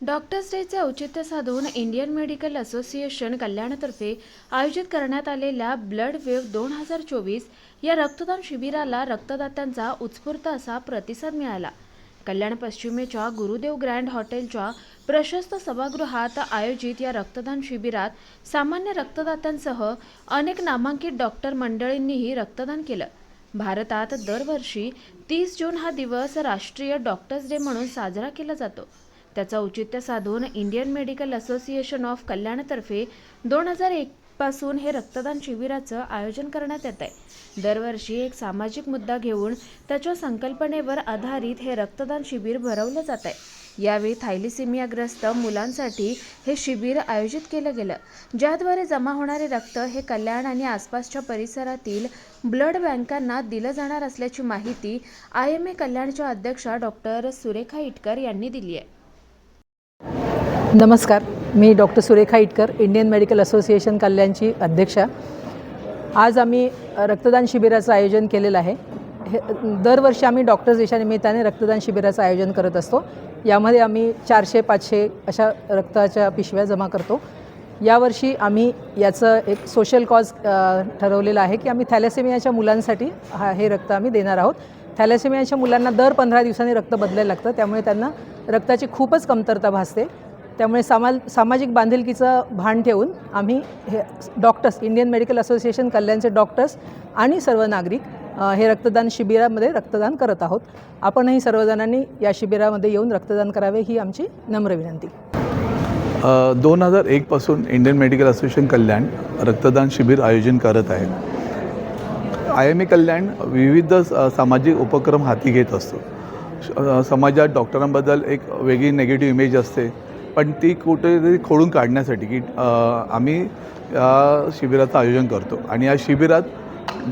Doctors डेचे औचित्य साधून Indian medical association कल्याणतर्फे आयोजित करण्यात आलेल्या ब्लड वेव्ह दोन हजार चोवीस या रक्तदान शिबिराला रक्तदात्यांचा उत्स्फूर्त असा प्रतिसाद मिळाला. कल्याण पश्चिमेच्या गुरुदेव ग्रँड हॉटेलच्या प्रशस्त सभागृहात आयोजित या रक्तदान शिबिरात सामान्य रक्तदात्यांसह अनेक नामांकित डॉक्टर मंडळींनीही रक्तदान केलं. भारतात दरवर्षी तीस जून हा दिवस राष्ट्रीय डॉक्टर्स डे म्हणून साजरा केला जातो. त्याचं औचित्य साधून इंडियन मेडिकल असोसिएशन ऑफ कल्याणतर्फे दोन हजार एक पासून हे रक्तदान शिबिराचं आयोजन करण्यात येत आहे. दरवर्षी एक सामाजिक मुद्दा घेऊन त्याच्या संकल्पनेवर आधारित हे रक्तदान शिबिर भरवलं जात आहे. यावेळी थायलिसिमियाग्रस्त मुलांसाठी हे शिबिर आयोजित केलं गेलं ज्याद्वारे जमा होणारे रक्त हे कल्याण आणि आसपासच्या परिसरातील ब्लड बँकांना दिलं जाणार असल्याची माहिती आय एम ए कल्याणच्या अध्यक्षा डॉक्टर सुरेखा इटकर यांनी दिली आहे. नमस्कार मी doctor Surekha Itkar Indian Medical Association कल्याणची अध्यक्षा. आज आम्ही रक्तदान शिबिराचं आयोजन केलेलं आहे. हे दरवर्षी आम्ही डॉक्टर्स देशानिमित्ताने रक्तदान शिबिराचं आयोजन करत असतो. यामध्ये आम्ही चारशे पाचशे अशा रक्ताच्या पिशव्या जमा करतो. यावर्षी आम्ही याचं एक सोशल कॉज ठरवलेलं आहे की आम्ही थॅलेसेमियाच्या मुलांसाठी हा हे रक्त आम्ही देणार आहोत. थॅलेसेमियाच्या मुलांना दर पंधरा दिवसांनी रक्त बदलायला लागतं. त्यामुळे त्यांना रक्ताची खूपच कमतरता भासते. त्यामुळे सामा सामाजिक बांधिलकीचं भान ठेवून आम्ही हे डॉक्टर्स इंडियन मेडिकल असोसिएशन कल्याणचे डॉक्टर्स आणि सर्व नागरिक हे रक्तदान शिबिरामध्ये रक्तदान करत आहोत. आपणही सर्वजणांनी या शिबिरामध्ये येऊन रक्तदान करावे ही आमची नम्र विनंती. दोन हजार एकपासून इंडियन मेडिकल असोसिएशन कल्याण रक्तदान शिबिर आयोजन करत आहे. आय एम ए कल्याण विविध स- सामाजिक उपक्रम हाती घेत असतो. श- समाजात डॉक्टरांबद्दल एक वेगळी नेगेटिव्ह इमेज असते. पण ती कुठेतरी खोडून काढण्यासाठी की आम्ही या शिबिराचं आयोजन करतो. आणि या शिबिरात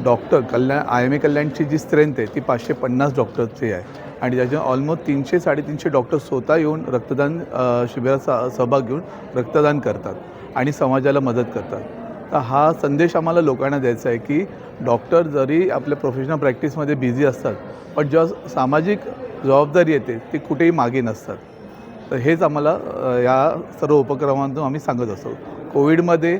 doctor Kalyan I M A कल्याणची जी स्ट्रेंथ आहे ती पाचशे पन्नास डॉक्टरची आहे. आणि त्याच्या ऑलमोस्ट तीनशे साडेतीनशे डॉक्टर स्वतः येऊन रक्तदान शिबिराचा शिबिरात सहभाग घेऊन रक्तदान करतात आणि समाजाला मदत करतात. तर हा संदेश आम्हाला लोकांना द्यायचा आहे की डॉक्टर जरी आपल्या प्रोफेशनल प्रॅक्टिसमध्ये बिझी असतात पण जेव्हा सामाजिक जबाबदारी येते ती कुठेही मागे नसतात. तर हेच आम्हाला या सर्व उपक्रमांतून आम्ही सांगत असतो. कोविडमध्ये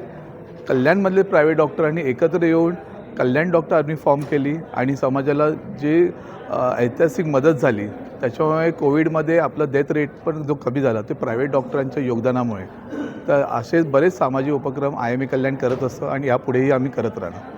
कल्याणमधले प्रायव्हेट डॉक्टरांनी एकत्र येऊन कल्याण डॉक्टर आर्मी फॉर्म केली आणि समाजाला जे ऐतिहासिक मदत झाली त्याच्यामुळे कोविडमध्ये आपला डेथ रेट पण जो कमी झाला ते प्रायव्हेट डॉक्टरांच्या योगदानामुळे. तर असे बरेच सामाजिक उपक्रम आय एम ए कल्याण करत असतो आणि यापुढेही आम्ही करत राहणार.